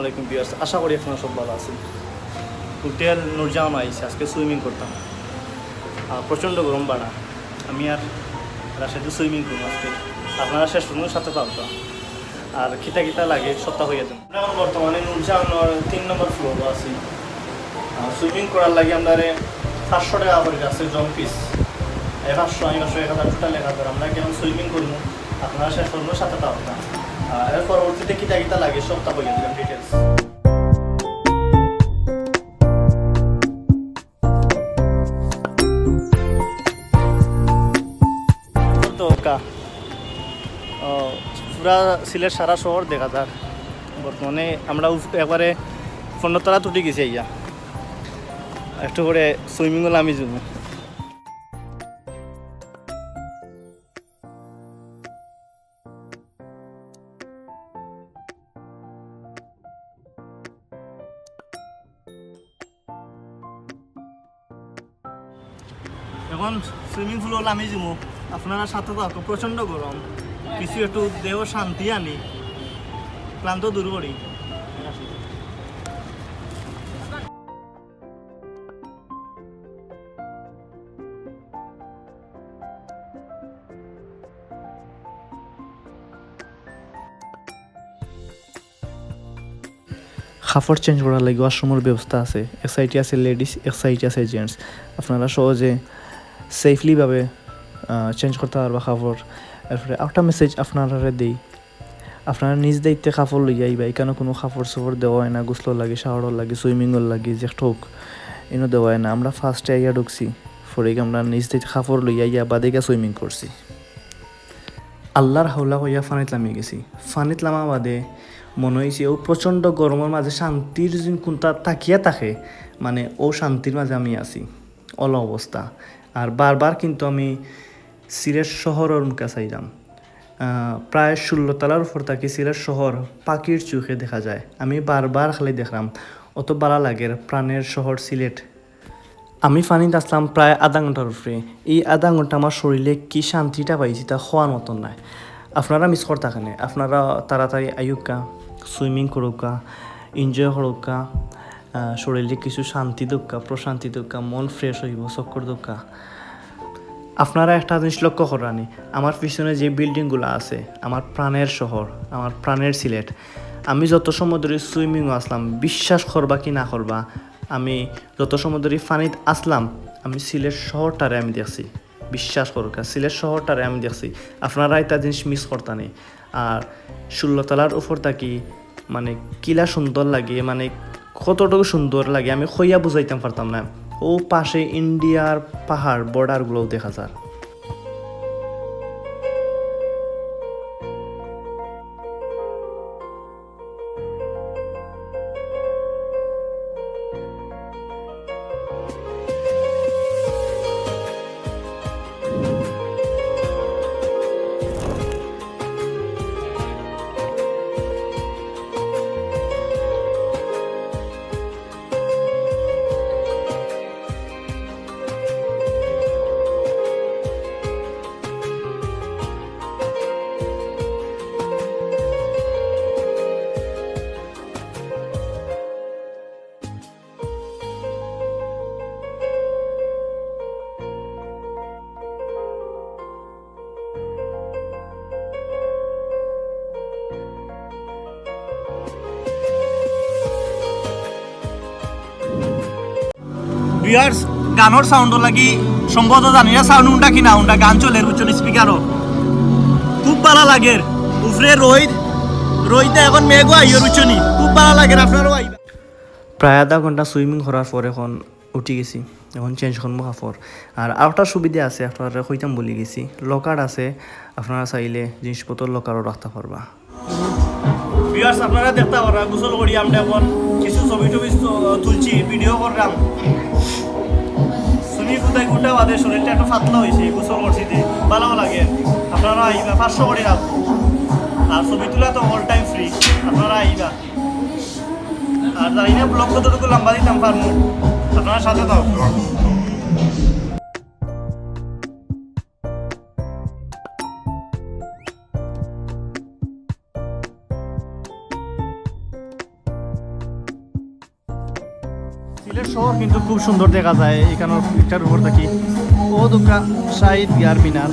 আলাইকুম বিয়ার্স আশা করি আপনারা সব ভালো আছেন। হোটেল নুরজাহান আইসি, আজকে সুইমিং করতাম। প্রচণ্ড গরম বাড়া। আমি আর রাশিতে সুইমিং করব আজকে। আপনারা শেষ পর্যন্ত সাথে পাবো আর খিতা খিতা লাগে, সপ্তাহ হয়ে আমরা এখন বর্তমানে নুরজাহানোর তিন নম্বর ফ্লোরও আছি। সুইমিং করার লাগে আমরা পাঁচশো টাকা করে আছে জং পিস পাঁচশো আমি পাঁচশো এক হাজার টোটাল এক হাজার। আমরা কেমন সুইমিং করব। আপনারা শেষ পর্যন্ত সাথে আর এর পরবর্তীতে কিতা কিতা লাগে সপ্তাহ হয়ে দিলাম ডিটেলস পুরা সিলেট সারা শহর দেখা যাক বর্তমানে আমরা একবারে তারা তুটি গেছি ইয়া একটু করে সুইমিং হলে আমি যাব এখন সুইমিং পুল হলে আমি যাব আপনারা সাথে থাকো, প্রচণ্ড গরম। কিছু একটু দেহ শান্তি আনি। ক্লান্ত দূর করি। কাপড় চেঞ্জ করার লাগে ওয়াশরুমের ব্যবস্থা আছে। এক সাইডে আছে লেডিস এক সাইডে আছে জেন্টস আপনারা সহজে সেফলিভাবে চেঞ্জ করতে পারবা কাপড় এরপরে একটা মেসেজ আপনারা দেই। আপনারা নিজ দায়িত্বে কাপড় লইয়া আইবা। এখানে কোনো কাপড় চোপড় দেওয়া হয় না, গোসলর লাগে শাওয়ারর লাগে সুইমিংয়ের লাগে, যে ঠোক এনে দেওয়া হয় না। আমরা ফার্স্টে আইয়া ঢুকছি। পরে আমরা নিজ দায়িত্বে কাপড় লইয়া আইয়া বাদেগা সুইমিং করছি। আল্লাহর হাওলা হইয়া ফানিত লামি গেছি। ফানিত লামা বাদে মনে হয়েছে ও প্রচণ্ড গরমের মাঝে শান্তির কোনটা তাকিয়া থাকে মানে ও শান্তির মাঝে আমি আছি। অল অবস্থা আর বারবার কিন্তু আমি সিলেট শহরের মুখে চাইলাম। প্রায় ষোলো তলার উপর থাকি সিলেট শহর পাখির চোখে দেখা যায়। আমি বারবার খালি দেখলাম, অত বালা লাগে প্রাণের শহর সিলেট। আমি ফানিতে আসলাম প্রায় আধা ঘণ্টার উপরে। এই আধা ঘণ্টা আমার শরীরে কি শান্তিটা পাইছি তা হওয়ার মতন নাই। আপনারা মিস করতে আপনারা তাড়াতাড়ি আয়ুকা সুইমিং করুকা এনজয় করুকা শরীরে কিছু শান্তি দোকা, প্রশান্তি দোকা, মন ফ্রেশ হইব, চক্কর দোকা। আপনারা একটা জিনিস লক্ষ্য করানি আমার পিছনে যে বিল্ডিংগুলো আছে, আমার প্রাণের শহর, আমার প্রাণের সিলেট, আমি যত সময় ধরে সুইমিংও আসলাম, বিশ্বাস করবা কি না করবা, আমি যত সময় ধরে ফানিত আসলাম, আমি সিলেট শহরটারে আমি দেখছি। বিশ্বাস করুক সিলেট শহরটারে আমি দেখছি। আপনারা এটা জিনিস মিস করতানি আর ষোলোতলার উপর থাকি মানে কিলা সুন্দর লাগে মানে কতটুকু সুন্দর লাগে, আমি খইয়া বুঝাইতাম পারতাম না। ও পাশে ইন্ডিয়ার পাহাড় বর্ডারগুলোও দেখা যায়। বিয়ার্স গানোর লাগি সম্ভবত জানি না সাউন্ড উন্ডা কিনা উন্ডা গান চলে উচ্চ স্পিকারও খুব ভালো লাগে। উপরে রোহিত রোহিতে এখন মেঘও আইয়র উচ্চনি খুব ভালো লাগে আপনারও আইবা প্রায় আধা ঘণ্টা সুইমিং করার পর এখন উঠি গেছি। এখন চেঞ্জ করব কাপড় আর আরেকটা সুবিধা আছে আপনারা কইতাম বলি গেছি। লকার আছে আপনারা চাইলে জিনিসপত্র লকারও রাখতে পারবা বিয়ার্স আপনারা দেখতে পারা গোসল করি আমরা এখন। ছবি টবি তুলছি ভিডিও করলাম। শুনি কোথায় গোটা বাদে, শরীরটা একটু ফাতলা হয়েছে গোসল করছি দিয়ে ভালো লাগে আপনারা আইবা পাঁচশো করে রাখব আর ছবি তোলা তো অল টাইম ফ্রি আপনারা আইবা। আর জানি না ব্লগ কতটুকু লম্বা দিতাম পারব আপনারা সাথে দাও শহর কিন্তু খুব সুন্দর দেখা যায়। এখানে একটার উপর থাকি। ও দোকান শাহিদ গিয়ার মিনার।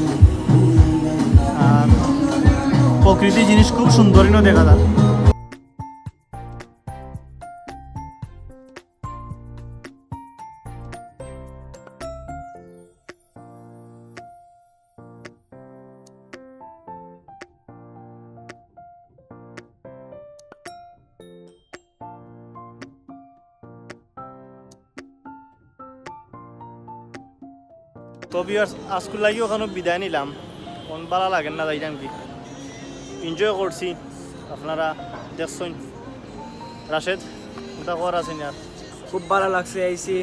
আর প্রকৃতি জিনিস খুব সুন্দরই দেখা যায়। তো বিয়ার আজকুল লাগি ওখানে বিদায় নিলাম। মন ভালো লাগেন না যাইতাম কি? এনজয় করছি আপনারা দেখছেন। রাশেদ কোনটা কর আছেন আর খুব ভালো লাগছে আইসি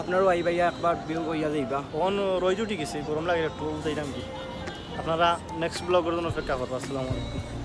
আপনারও আই ভাইয়া একবার বিউ কইয়া যাইবা। তখন রয়ে জুটি গেছে গরম লাগে একটু যাইতাম কি? আপনারা নেক্সট ব্লগের জন্য অপেক্ষা করব আসসালামু আলাইকুম।